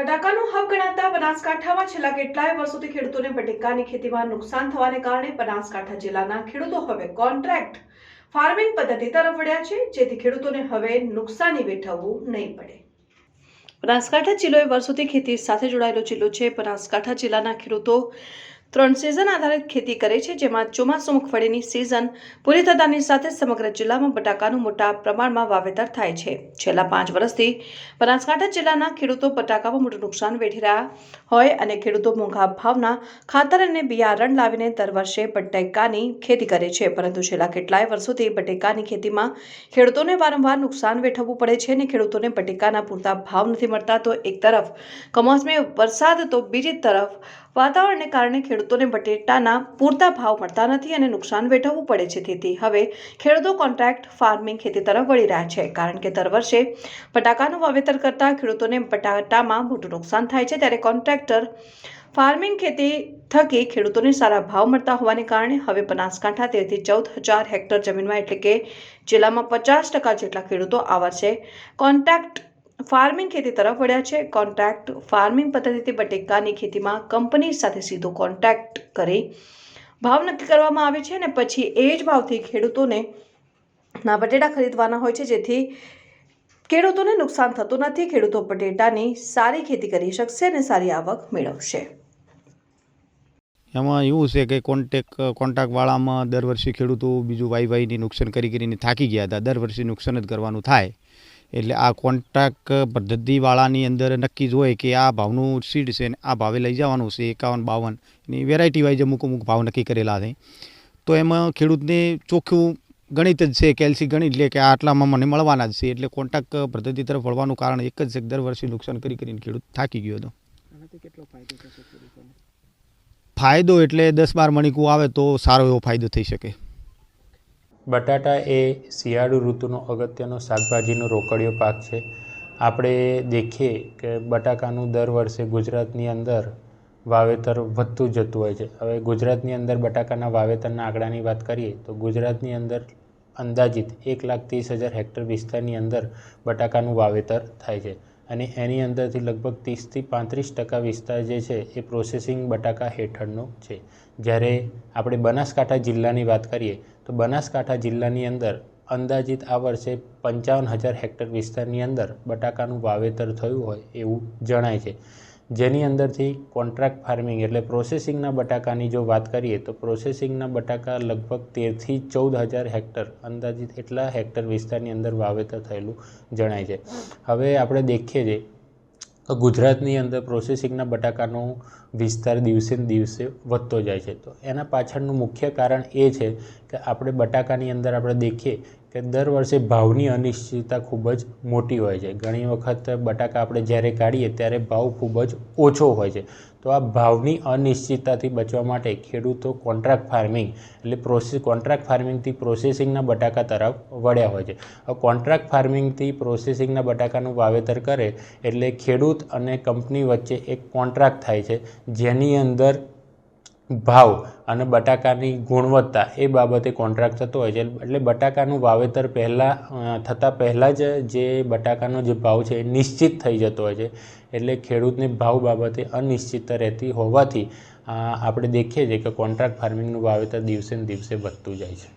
બટાકાનું હબ ગણાતા બનાસકાંઠામાં છેલ્લા કેટલાય વર્ષોથી ખેડૂતોને બટેકાની ખેતીમાં નુકસાન થવાને કારણે બનાસકાંઠા જિલ્લાના ખેડૂતો હવે કોન્ટ્રાક્ટ ફાર્મિંગ પદ્ધતિ તરફ વળ્યા છે, જેથી ખેડૂતોને હવે નુકસાની વેઠવવું નહીં પડે. બનાસકાંઠા જિલ્લો એ વર્ષોથી ખેતી સાથે જોડાયેલો જિલ્લો છે. બનાસકાંઠા જિલ્લાના ખેડૂતો ત્રણ સિઝન આધારિત ખેતી કરે છે, જેમાં ચોમાસુ મગફળીની સિઝન પૂરી થતાની સાથે સમગ્ર જિલ્લામાં બટાકાનું મોટા પ્રમાણમાં વાવેતર થાય છે. છેલ્લા પાંચ વર્ષથી બનાસકાંઠા જિલ્લાના ખેડૂતો બટાકામાં મોટું નુકસાન વેઠી રહ્યા હોય અને ખેડૂતો મોંઘા ભાવના ખાતર અને બિયારણ લાવીને દર વર્ષે બટેકાની ખેતી કરે છે. પરંતુ છેલ્લા કેટલાય વર્ષોથી બટેકાની ખેતીમાં ખેડૂતોને વારંવાર નુકસાન વેઠવવું પડે છે અને ખેડૂતોને બટેકાના પૂરતા ભાવ નથી મળતા. તો એક તરફ કમોસમી વરસાદ, તો બીજી તરફ વાતાવરણને કારણે ખેડૂતોને બટેટાના પૂરતા ભાવ મળતા નથી અને નુકસાન વેઠવવું પડે છે તેથી હવે ખેડૂતો કોન્ટ્રાક્ટ ફાર્મિંગ ખેતી તરફ વળી રહ્યા છે, કારણ કે દર વર્ષે બટાકાનું વાવેતર કરતા ખેડૂતોને બટાટામાં મોટું નુકસાન થાય છે. ત્યારે કોન્ટ્રાક્ટર ફાર્મિંગ ખેતી થકી ખેડૂતોને સારા ભાવ મળતા હોવાને કારણે હવે બનાસકાંઠા તેરથી ચૌદ હજાર હેક્ટર જમીનમાં એટલે કે જિલ્લામાં પચાસ ટકા જેટલા ખેડૂતો આ વર્ષે કોન્ટ્રાક્ટ ફાર્મિંગ ખેતી તરફ વળ્યા છે. કોન્ટ્રાક્ટ ફાર્મિંગ પદ્ધતિથી બટેકાની ખેતીમાં કંપની સાથે સીધો કોન્ટ્રાક્ટ કરી ભાવ નક્કી કરવામાં આવે છે અને પછી એ જ ભાવથી ખેડૂતોને ના બટેટા ખરીદવાના હોય છે. જેથી ખેડૂતોને નુકસાન થતું નથી. ખેડૂતો બટેટાની સારી ખેતી કરી શકશે અને સારી આવક મેળવશે. એમાં એવું છે કે કોન્ટેક કોન્ટ્રાક્ટવાળામાં દર વર્ષે ખેડૂતો બીજું વાઈ વાઈની નુકસાન કરી કરીને થાકી ગયા હતા. દર વર્ષે નુકસાન જ કરવાનું થાય. એટલે આ કોન્ટ્રાક્ટ પદ્ધતિવાળાની અંદર નક્કી જ હોય કે આ ભાવનું સીડ છે ને આ ભાવે લઈ જવાનું છે એકાવન બાવન એની વેરાયટી વાઇઝ અમુક અમુક ભાવ નક્કી કરેલા છે. તો એમાં ખેડૂતને ચોખ્ખું ગણિત જ છે કેલ્સી ગણિત લે કે આટલામાં મને મળવાના જ છે એટલે કોન્ટ્રાક્ટ પદ્ધતિ તરફ વળવાનું કારણ એક જ છે કે દર વર્ષે નુકસાન કરી કરીને ખેડૂત થાકી ગયો હતો. ફાયદો એટલે દસ બાર મણિકું આવે તો સારો એવો ફાયદો થઈ શકે. બટાટા એ શિયાળુ ઋતુનો અગત્યનો શાકભાજીનો રોકડિયો પાક છે. આપણે દેખીએ કે બટાકાનું દર વર્ષે ગુજરાતની અંદર વાવેતર વધતું જતું હોય છે. હવે ગુજરાતની અંદર બટાકાના વાવેતરના આંકડાની વાત કરીએ તો ગુજરાતની અંદર અંદાજિત એક લાખ ત્રીસ હજાર હેક્ટર વિસ્તારની અંદર બટાકાનું વાવેતર થાય છે. અને એની અંદરથી લગભગ ત્રીસથી પાંત્રીસ ટકા વિસ્તાર જે છે એ પ્રોસેસિંગ બટાકા હેઠળનો છે. જ્યારે આપણે બનાસકાંઠા જિલ્લાની વાત કરીએ, તો બનાસકાંઠા જિલ્લાની અંદર અંદાજિત આ વર્ષે પંચાવન હજાર હેક્ટર વિસ્તારની અંદર બટાકાનું વાવેતર થયું હોય એવું જણાય છે. જેની અંદરથી કોન્ટ્રાક્ટ ફાર્મિંગ એટલે પ્રોસેસિંગના બટાકાની જો વાત કરીએ તો પ્રોસેસિંગના બટાકા લગભગ તેરથી ચૌદ હજાર હેક્ટર, અંદાજિત એટલા હેક્ટર વિસ્તારની અંદર વાવેતર થયેલું જણાય છે. હવે આપણે દેખીએ છીએ ગુજરાતની અંદર પ્રોસેસિંગના બટાકાનો વિસ્તાર દિવસે ને દિવસે વધતો જાય છે. તો એના પાછળનું મુખ્ય કારણ એ છે કે આપણે બટાકાની અંદર આપણે દેખીએ કે દર વર્ષે ભાવની અનિશ્ચિતતા ખૂબ જ મોટી હોય છે. ઘણી વખત બટાકા આપણે જ્યારે કાઢીએ ત્યારે ભાવ ખૂબ જ ઓછો હોય છે. તો આ ભાવની અનિશ્ચિતતાથી બચવા માટે ખેડૂતો કોન્ટ્રાક્ટ ફાર્મિંગ એટલે પ્રોસેસ કોન્ટ્રાક્ટ ફાર્મિંગથી પ્રોસેસિંગના બટાકા તરફ વળ્યા હોય છે. હવે કોન્ટ્રાક્ટ ફાર્મિંગથી પ્રોસેસિંગના બટાકાનું વાવેતર કરે એટલે ખેડૂત અને કંપની વચ્ચે એક કોન્ટ્રાક્ટ થાય છે. જેની અંદર ભાવ અને બટાકાની ગુણવત્તા એ બાબતે કોન્ટ્રાક્ટ થતો હોય છે. એટલે બટાકાનું વાવેતર પહેલાં થતાં પહેલાં જ જે બટાકાનો જે ભાવ છે એ નિશ્ચિત થઈ જતો હોય છે. એટલે ખેડૂતને ભાવ બાબતે અનિશ્ચિતતા રહેતી હોવાથી આપણે દેખીએ છીએ કે કોન્ટ્રાક્ટ ફાર્મિંગનું વાવેતર દિવસે ને દિવસે વધતું જાય છે.